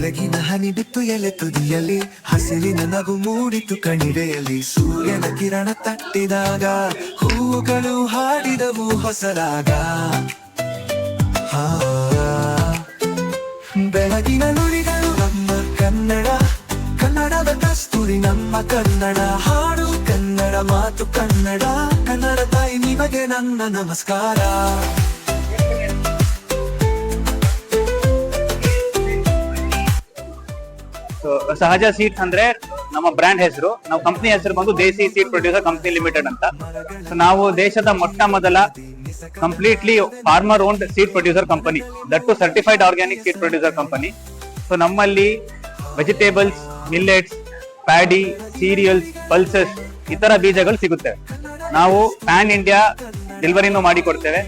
ಬೆಳಗಿನ ಹನಿ ಬಿತ್ತು ಎಲೆ ತುದಿಯಲ್ಲಿ ಹಸಿರಿನ ನಗು ಮೂಡಿತು ಕಣಿವೆಯಲ್ಲಿ. ಸೂರ್ಯನ ಕಿರಣ ತಟ್ಟಿದಾಗ ಹೂವುಗಳು ಹಾಡಿದವು ಹೊಸರಾಗ. ಬೆಳಗಿನ ನುಡಿಗಳು ನಮ್ಮ ಕನ್ನಡ. ಕನ್ನಡದ ಕಸ್ತೂರಿ ನಮ್ಮ ಕನ್ನಡ. ಹಾಡು ಕನ್ನಡ, ಮಾತು ಕನ್ನಡ. ಕನ್ನಡ ತಾಯಿ ನಿಮಗೆ ನನ್ನ ನಮಸ್ಕಾರ. ಸಹಜ ಸೀಡ್ಸ್ ಅಂದ್ರೆ ನಮ್ಮ ಬ್ರ್ಯಾಂಡ್ ಹೆಸರು. ನಾವು ಕಂಪ್ನಿ ಹೆಸರು ಬಂದು Desi seed producer company limited ಅಂತ. ಸೊ ನಾವು ದೇಶದ ಮೊಟ್ಟ ಮೊದಲ completely farmer own seed producer company that too certified organic seed producer company so ನಮ್ಮಲ್ಲಿ vegetables millets paddy cereals pulses ಇತರ ಬೀಜಗಳು ಸಿಗುತ್ತೆ. ನಾವು ಪ್ಯಾನ್ ಇಂಡಿಯಾ ಡೆಲಿವರಿನೂ ಮಾಡಿ ಕೊಡ್ತೇವೆ.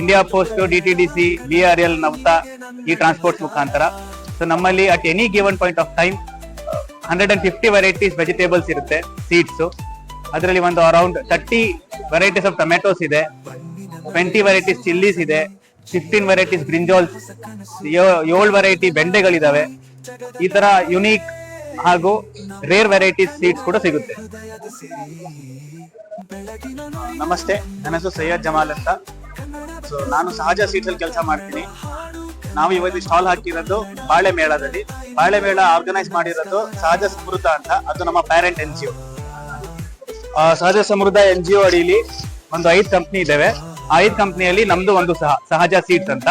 India post D T D C B R L Navata ಈ transport ಮುಖಾಂತರ. ಸೊ ನಮ್ಮಲ್ಲಿ at any given point of time hundred and fifty varieties vegetables ಇರುತ್ತೆ ಸೀಡ್ಸ್ ಅದರಲ್ಲಿ ಒಂದು around thirty varieties of tomatoes ಇದೆ ಟ್ವೆಂಟಿ ವೆರೈಟೀಸ್ ಚಿಲ್ಲೀಸ್ ಇದೆ fifteen varieties brinjals ಏಳು variety ಬೆಂಡೆಗಳಿದಾವೆ. ಈ ತರ ಯುನೀಕ್ ಹಾಗೂ ರೇರ್ ವೆರೈಟೀಸ್ ಸೀಡ್ಸ್ ಕೂಡ ಸಿಗುತ್ತೆ. ನಮಸ್ತೆ, ನನ್ನ ಹೆಸರು ಸೈಯದ್ ಜಮಾಲ್ ಅಂತ. ಸೊ ನಾನು ಸಹಜ ಸೀಟ್ ಅಲ್ಲಿ ಕೆಲಸ ಮಾಡ್ತೀನಿ. ನಾವು ಇವತ್ತು ಸ್ಟಾಲ್ ಹಾಕಿರೋದು ಬಾಳೆ ಮೇಳದಲ್ಲಿ ಬಾಳೆ ಮೇಳ ಆರ್ಗನೈಸ್ ಮಾಡಿರೋದು ಸಹಜ ಸಮೃದ್ಧ ಅಂತ. ಅದು ನಮ್ಮ ಪ್ಯಾರೆಂಟ್ ಎನ್ ಜಿ ಸಹಜ ಸಮೃದ್ಧ ಎನ್ ಜಿ ಒ ಅಡಿಲಿ ಒಂದು ಐದು ಕಂಪ್ನಿ ಇದಾವೆ ಆ ಐದು ಕಂಪ್ನಿಯಲ್ಲಿ ನಮ್ದು ಒಂದು ಸಹ ಸಹಜ ಸೀಟ್ಸ್ ಅಂತ.